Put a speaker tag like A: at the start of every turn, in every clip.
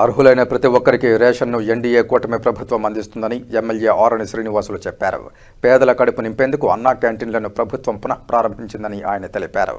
A: అర్హులైన ప్రతి ఒక్కరికి రేషన్ను ఎన్డీఏ కూటమి ప్రభుత్వం అందిస్తుందని ఎమ్మెల్యే ఆరణి శ్రీనివాసులు చెప్పారు. పేదల కడుపు నింపేందుకు అన్నా క్యాంటీన్లను ప్రభుత్వం పునః ప్రారంభించిందని ఆయన తెలిపారు.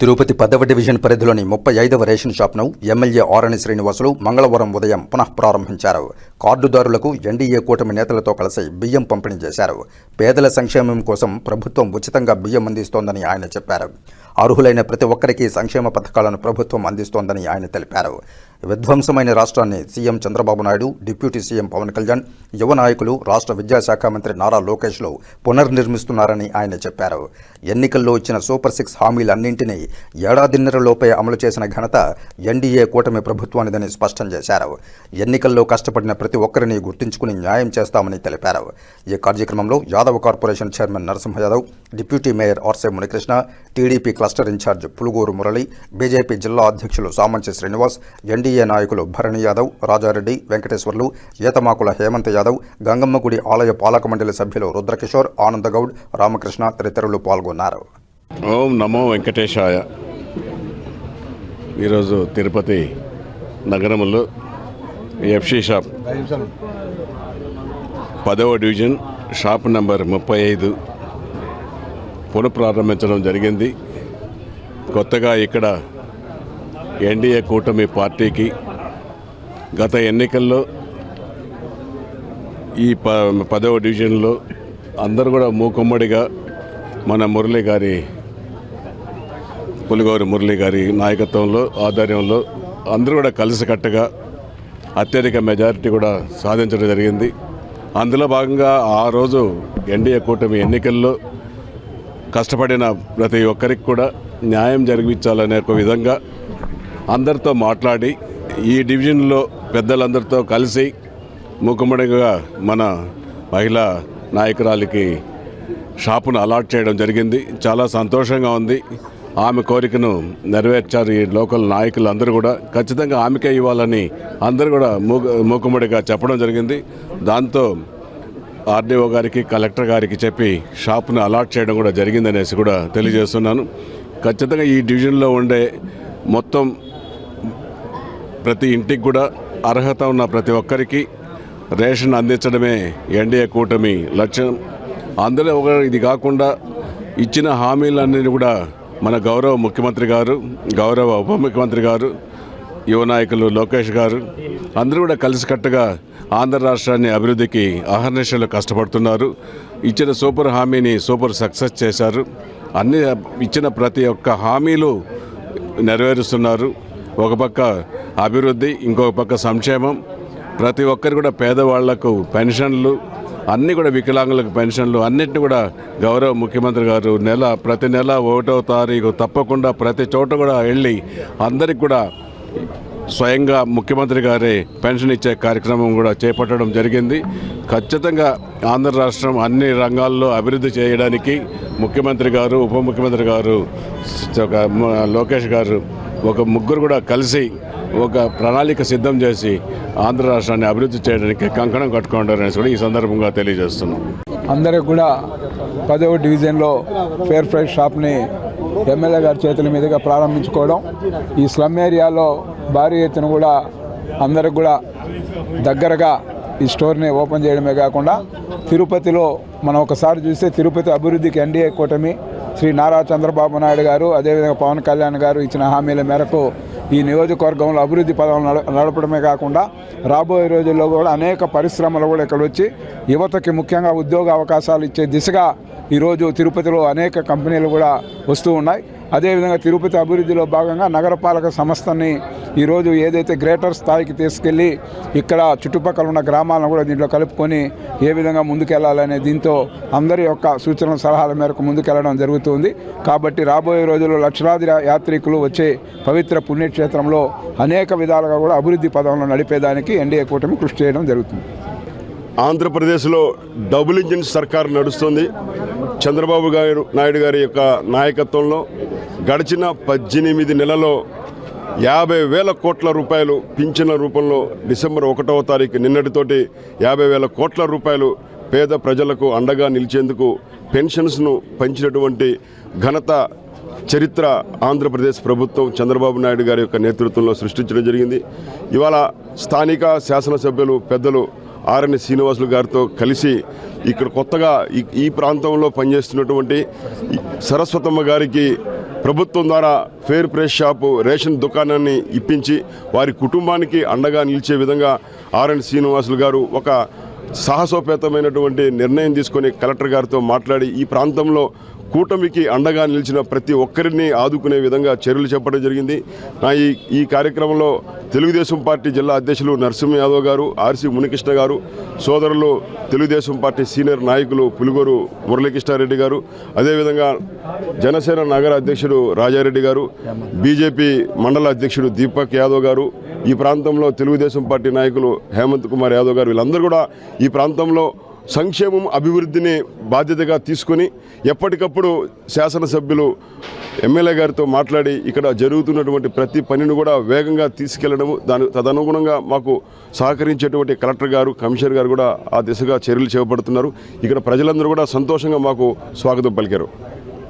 A: తిరుపతి పదవ డివిజన్ పరిధిలోని ముప్పై ఐదవ రేషన్ షాప్ను ఎమ్మెల్యే ఆరణి శ్రీనివాసులు మంగళవారం ఉదయం పునః ప్రారంభించారు. కార్డుదారులకు ఎన్డీఏ కూటమి నేతలతో కలిసి బియ్యం పంపిణీ చేశారు. పేదల సంక్షేమం కోసం ప్రభుత్వం ఉచితంగా బియ్యం అందిస్తోందని ఆయన చెప్పారు. అర్హులైన ప్రతి ఒక్కరికి సంక్షేమ పథకాలను ప్రభుత్వం అందిస్తోందని ఆయన తెలిపారు. విధ్వంసమైన రాష్ట్రాన్ని CM Chandrababu Naidu deputy CM Pawan Kalyan యువ నాయకులు రాష్ట్ర విద్యాశాఖ మంత్రి నారా లోకేష్లో పునర్నిర్మిస్తున్నారని ఆయన చెప్పారు. ఎన్నికల్లో ఇచ్చిన సూపర్ సిక్స్ హామీలన్నింటినీ ఏడాదిన్నరలోపే అమలు చేసిన ఘనత ఎన్డీఏ కూటమి ప్రభుత్వానిదని స్పష్టం చేశారు. ఎన్నికల్లో కష్టపడిన ప్రతి ఒక్కరిని గుర్తుంచుకుని న్యాయం చేస్తామని తెలిపారు. ఈ కార్యక్రమంలో Yadav corporation chairman Narasimha Yadav deputy mayor ఆర్సే Munikrishna TDP cluster in charge Puluguru Murali BJP జిల్లా అధ్యక్షులు సామంచి శ్రీనివాస్ ఎన్డీ ఎన్డీఏ నాయకులు భరణి యాదవ్ రాజారెడ్డి వెంకటేశ్వర్లు ఈతమాకుల హేమంత్ యాదవ్ గంగమ్మగుడి ఆలయ పాలక మండలి సభ్యులు రుద్రకిషోర్ ఆనందగౌడ్ రామకృష్ణ తదితరులు పాల్గొన్నారు.
B: ఓం నమో వెంకటేశాయ. ఈరోజు తిరుపతి నగరంలో ఎఫ్సి షాప్ పదవ డివిజన్ షాప్ నంబర్ ముప్పై ఐదు పునఃప్రారంభించడం జరిగింది. కొత్తగా ఇక్కడ ఎన్డీఏ కూటమి పార్టీకి గత ఎన్నికల్లో ఈ ప పదవ డివిజన్లో అందరూ కూడా మూకుమ్మడిగా మన మురళి గారి పులిగౌరి మురళి గారి నాయకత్వంలో ఆధ్వర్యంలో అందరూ కూడా కలిసికట్టుగా అత్యధిక మెజారిటీ కూడా సాధించడం జరిగింది. అందులో భాగంగా ఆ రోజు ఎన్డీఏ కూటమి ఎన్నికల్లో కష్టపడిన ప్రతి ఒక్కరికి కూడా న్యాయం జరిగించాలనే ఒక విధంగా అందరితో మాట్లాడి ఈ డివిజన్లో పెద్దలందరితో కలిసి ముఖముడిగా మన మహిళా నాయకురాలికి షాపును అలాట్ చేయడం జరిగింది. చాలా సంతోషంగా ఉంది. ఆమె కోరికను నెరవేర్చారు ఈ లోకల్ నాయకులు అందరూ కూడా. ఖచ్చితంగా ఆమెకే ఇవ్వాలని అందరూ కూడా మూకుమ్మడిగా చెప్పడం జరిగింది. దాంతో ఆర్డీఓ గారికి కలెక్టర్ గారికి చెప్పి షాప్ను అలాట్ చేయడం కూడా జరిగిందనేసి కూడా తెలియజేస్తున్నాను. ఖచ్చితంగా ఈ డివిజన్లో ఉండే మొత్తం ప్రతి ఇంటికి కూడా అర్హత ఉన్న ప్రతి ఒక్కరికి రేషన్ అందించడమే ఎన్డీఏ కూటమి లక్ష్యం. అందులో ఒక ఇది కాకుండా ఇచ్చిన హామీలన్నీ కూడా మన గౌరవ ముఖ్యమంత్రి గారు గౌరవ ఉప ముఖ్యమంత్రి గారు యువ నాయకులు లోకేష్ గారు అందరూ కూడా కలిసికట్టుగా ఆంధ్ర రాష్ట్రాన్ని అభివృద్ధికి అహర్నిశలు కష్టపడుతున్నారు. ఇచ్చిన సూపర్ హామీని సూపర్ సక్సెస్ చేశారు. అన్ని ఇచ్చిన ప్రతి ఒక్క హామీలు నెరవేరుస్తున్నారు. ఒక పక్క అభివృద్ధి ఇంకొక పక్క సంక్షేమం. ప్రతి ఒక్కరు కూడా పేదవాళ్ళకు పెన్షన్లు అన్నీ కూడా వికలాంగులకు పెన్షన్లు అన్నింటినీ కూడా గౌరవ ముఖ్యమంత్రి గారు నెల ప్రతి నెల ఒకటో తారీఖు తప్పకుండా ప్రతి చోట కూడా వెళ్ళి అందరికి కూడా స్వయంగా ముఖ్యమంత్రి గారే పెన్షన్ ఇచ్చే కార్యక్రమం కూడా చేపట్టడం జరిగింది. ఖచ్చితంగా ఆంధ్ర రాష్ట్రం అన్ని రంగాల్లో అభివృద్ధి చేయడానికి ముఖ్యమంత్రి గారు ఉప ముఖ్యమంత్రి గారు లోకేష్ గారు ఒక ముగ్గురు కూడా కలిసి ఒక ప్రణాళిక సిద్ధం చేసి ఆంధ్ర రాష్ట్రాన్ని అభివృద్ధి చేయడానికి కంకణం కట్టుకుంటారనేసి కూడా ఈ సందర్భంగా తెలియజేస్తున్నాం.
C: అందరికి కూడా పదవ డివిజన్లో ఫేర్ ఫ్రైడ్ షాప్ని ఎమ్మెల్యే గారి చేతుల మీదుగా ప్రారంభించుకోవడం ఈ స్లమ్ ఏరియాలో భారీ ఎత్తున కూడా అందరికి కూడా దగ్గరగా ఈ స్టోర్ని ఓపెన్ చేయడమే కాకుండా తిరుపతిలో మనం ఒకసారి చూస్తే తిరుపతి అభివృద్ధికి ఎన్డీఏ కూటమి శ్రీ నారా చంద్రబాబు నాయుడు గారు అదేవిధంగా పవన్ కళ్యాణ్ గారు ఇచ్చిన హామీల మేరకు ఈ నియోజకవర్గంలో అభివృద్ధి పదవులు నడపడమే కాకుండా రాబోయే రోజుల్లో కూడా అనేక పరిశ్రమలు కూడా ఇక్కడ వచ్చి యువతకి ముఖ్యంగా ఉద్యోగ అవకాశాలు ఇచ్చే దిశగా ఈరోజు తిరుపతిలో అనేక కంపెనీలు కూడా వస్తూ ఉన్నాయి. అదేవిధంగా తిరుపతి అభివృద్ధిలో భాగంగా నగరపాలక సంస్థని ఈరోజు ఏదైతే గ్రేటర్ స్థాయికి తీసుకెళ్ళి ఇక్కడ చుట్టుపక్కల ఉన్న గ్రామాలను కూడా దీంట్లో కలుపుకొని ఏ విధంగా ముందుకెళ్ళాలనే దీంతో అందరి యొక్క సూచనల సలహాల మేరకు ముందుకెళ్ళడం జరుగుతుంది. కాబట్టి రాబోయే రోజుల్లో లక్షలాది యాత్రికులు వచ్చే పవిత్ర పుణ్యక్షేత్రంలో అనేక విధాలుగా కూడా అభివృద్ధి పదంలో నడిపేదానికి ఎన్డీఏ కూటమి కృషి చేయడం జరుగుతుంది.
D: ఆంధ్రప్రదేశ్లో డబుల్ ఇంజిన్ సర్కార్ నడుస్తుంది. చంద్రబాబు గారు నాయుడు గారి యొక్క నాయకత్వంలో గడిచిన పద్దెనిమిది నెలలో యాభై వేల కోట్ల రూపాయలు పింఛన్ల రూపంలో డిసెంబర్ ఒకటవ తారీఖు నిన్నటితోటి యాభై వేల కోట్ల రూపాయలు పేద ప్రజలకు అండగా నిలిచేందుకు పెన్షన్స్ను పెంచినటువంటి ఘనత చరిత్ర ఆంధ్రప్రదేశ్ ప్రభుత్వం చంద్రబాబు నాయుడు గారి యొక్క నేతృత్వంలో సృష్టించడం జరిగింది. ఇవాళ స్థానిక శాసనసభ్యులు పెద్దలు ఆర్ఎన్ శ్రీనివాసులు గారితో కలిసి ఇక్కడ కొత్తగా ఈ ప్రాంతంలో పనిచేస్తున్నటువంటి సరస్వతమ్మ గారికి ప్రభుత్వం ద్వారా ఫేర్ ప్రెస్ షాపు రేషన్ దుకాణాన్ని ఇప్పించి వారి కుటుంబానికి అండగా నిలిచే విధంగా ఆర్ఎన్ శ్రీనివాసులు గారు ఒక సాహసోపేతమైనటువంటి నిర్ణయం తీసుకొని కలెక్టర్ గారితో మాట్లాడి ఈ ప్రాంతంలో కూటమికి అండగా నిలిచిన ప్రతి ఒక్కరిని ఆదుకునే విధంగా చర్యలు చెప్పడం జరిగింది. నా ఈ ఈ కార్యక్రమంలో తెలుగుదేశం పార్టీ జిల్లా అధ్యక్షులు నరసింహ యాదవ్ గారు ఆర్సి మునికృష్ణ గారు సోదరులు తెలుగుదేశం పార్టీ సీనియర్ నాయకులు పులిగోరు మురళీకృష్ణారెడ్డి గారు అదేవిధంగా జనసేన నగర అధ్యక్షుడు రాజారెడ్డి గారు బీజేపీ మండల అధ్యక్షుడు దీపక్ యాదవ్ గారు ఈ ప్రాంతంలో తెలుగుదేశం పార్టీ నాయకులు హేమంత్ కుమార్ యాదవ్ గారు వీళ్ళందరూ కూడా ఈ ప్రాంతంలో సంక్షేమం అభివృద్ధిని బాధ్యతగా తీసుకొని ఎప్పటికప్పుడు శాసనసభ్యులు ఎమ్మెల్యే గారితో మాట్లాడి ఇక్కడ జరుగుతున్నటువంటి ప్రతి పనిని కూడా వేగంగా తీసుకెళ్ళడము దాని తదనుగుణంగా మాకు సహకరించేటువంటి కలెక్టర్ గారు కమిషనర్ గారు కూడా ఆ దిశగా చర్యలు చేపడుతున్నారు. ఇక్కడ ప్రజలందరూ కూడా సంతోషంగా మాకు స్వాగతం పలికారు.